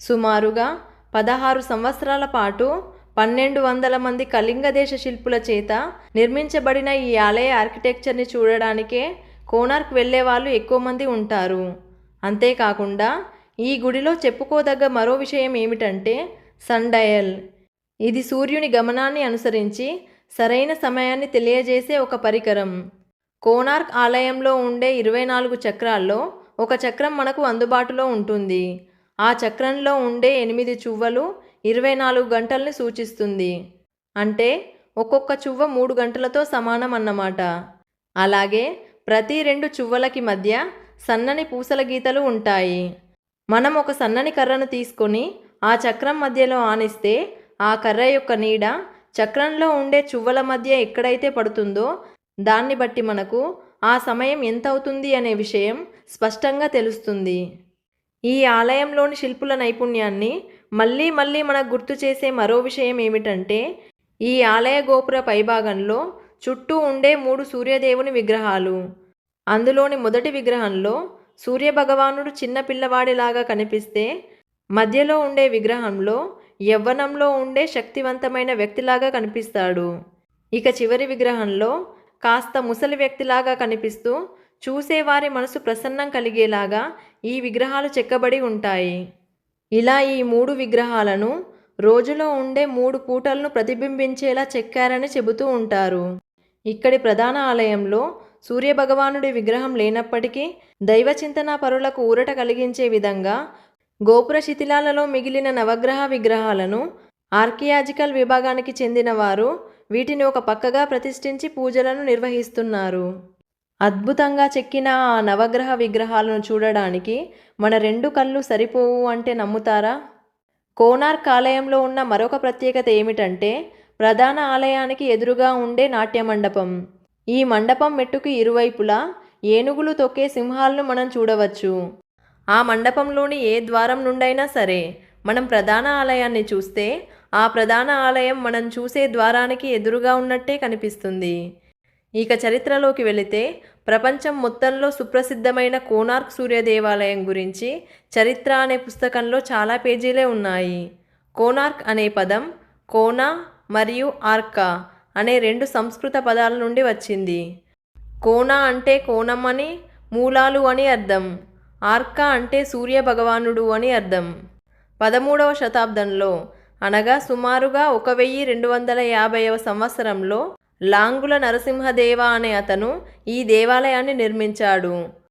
సుమారుగా పదహారు సంవత్సరాల పాటు పన్నెండు వందల మంది కళింగ దేశ శిల్పుల చేత నిర్మించబడిన ఈ ఆలయ ఆర్కిటెక్చర్ని చూడడానికే కోనార్క్ వెళ్ళే వాళ్ళు ఎక్కువ మంది ఉంటారు. అంతేకాకుండా ఈ గుడిలో చెప్పుకోదగ్గ మరో విషయం ఏమిటంటే సన్డయల్ ఇది సూర్యుని గమనాన్ని అనుసరించి సరైన సమయాన్ని తెలియజేసే ఒక పరికరం. కోనార్క్ ఆలయంలో ఉండే ఇరవై నాలుగు చక్రాల్లో ఒక చక్రం మనకు అందుబాటులో ఉంటుంది. ఆ చక్రంలో ఉండే ఎనిమిది చువ్వలు ఇరవై నాలుగు గంటల్ని సూచిస్తుంది. అంటే ఒక్కొక్క చువ్వ మూడు గంటలతో సమానం అన్నమాట. అలాగే ప్రతి రెండు చువ్వలకి మధ్య సన్నని పూసల గీతలు ఉంటాయి. మనం ఒక సన్నని కర్రను తీసుకొని ఆ చక్రం మధ్యలో ఆనిస్తే ఆ కర్ర యొక్క నీడ చక్రంలో ఉండే చువ్వల మధ్య ఎక్కడైతే పడుతుందో దాన్ని బట్టి మనకు ఆ సమయం ఎంత అవుతుంది అనే విషయం స్పష్టంగా తెలుస్తుంది. ఈ ఆలయంలోని శిల్పుల నైపుణ్యాన్ని మళ్ళీ మళ్ళీ మనకు గుర్తు చేసే మరో విషయం ఏమిటంటే ఈ ఆలయ గోపుర పైభాగంలో చుట్టూ ఉండే మూడు సూర్యదేవుని విగ్రహాలు. అందులోని మొదటి విగ్రహంలో సూర్యభగవానుడు చిన్న పిల్లవాడిలాగా కనిపిస్తే మధ్యలో ఉండే విగ్రహంలో యవ్వనంలో ఉండే శక్తివంతమైన వ్యక్తిలాగా కనిపిస్తాడు. ఇక చివరి విగ్రహంలో కాస్త ముసలి వ్యక్తిలాగా కనిపిస్తూ చూసేవారి మనసు ప్రసన్నం కలిగేలాగా ఈ విగ్రహాలు చెక్కబడి ఉంటాయి. ఇలా ఈ మూడు విగ్రహాలను రోజులో ఉండే మూడు పూటలను ప్రతిబింబించేలా చెక్కారని చెబుతూ ఉంటారు. ఇక్కడి ప్రధాన ఆలయంలో సూర్యభగవానుడి విగ్రహం లేనప్పటికీ దైవ చింతన పరులకు ఊరట కలిగించే విధంగా గోపుర శిథిలాలలో మిగిలిన నవగ్రహ విగ్రహాలను ఆర్కియాజికల్ విభాగానికి చెందిన వారు వీటిని ఒక పక్కగా ప్రతిష్ఠించి పూజలను నిర్వహిస్తున్నారు. అద్భుతంగా చెక్కిన ఆ నవగ్రహ విగ్రహాలను చూడడానికి మన రెండు కళ్ళు సరిపోవు అంటే నమ్ముతారా? కోనార్క్ ఆలయంలో ఉన్న మరొక ప్రత్యేకత ఏమిటంటే ప్రధాన ఆలయానికి ఎదురుగా ఉండే నాట్య మండపం ఈ మండపం మెట్టుకు ఇరువైపులా ఏనుగులు తొక్కే సింహాలను మనం చూడవచ్చు. ఆ మండపంలోని ఏ ద్వారం నుండైనా సరే మనం ప్రధాన ఆలయాన్ని చూస్తే ఆ ప్రధాన ఆలయం మనం చూసే ద్వారానికి ఎదురుగా ఉన్నట్టే కనిపిస్తుంది. ఇక చరిత్రలోకి వెళితే ప్రపంచం మొత్తంలో సుప్రసిద్ధమైన కోనార్క్ సూర్య దేవాలయం గురించి చరిత్ర అనే పుస్తకంలో చాలా పేజీలే ఉన్నాయి. కోనార్క్ అనే పదం కోనా మరియు ఆర్కా అనే రెండు సంస్కృత పదాల నుండి వచ్చింది. కోనా అంటే కోణం అని మూలాలు అని అర్థం. ఆర్కా అంటే సూర్య భగవానుడు అని అర్థం. పదమూడవ శతాబ్దంలో అనగా సుమారుగా ఒక వెయ్యి రెండు వందల యాభైవ సంవత్సరంలో లాంగుల నరసింహదేవ అనే అతను ఈ దేవాలయాన్ని నిర్మించాడు.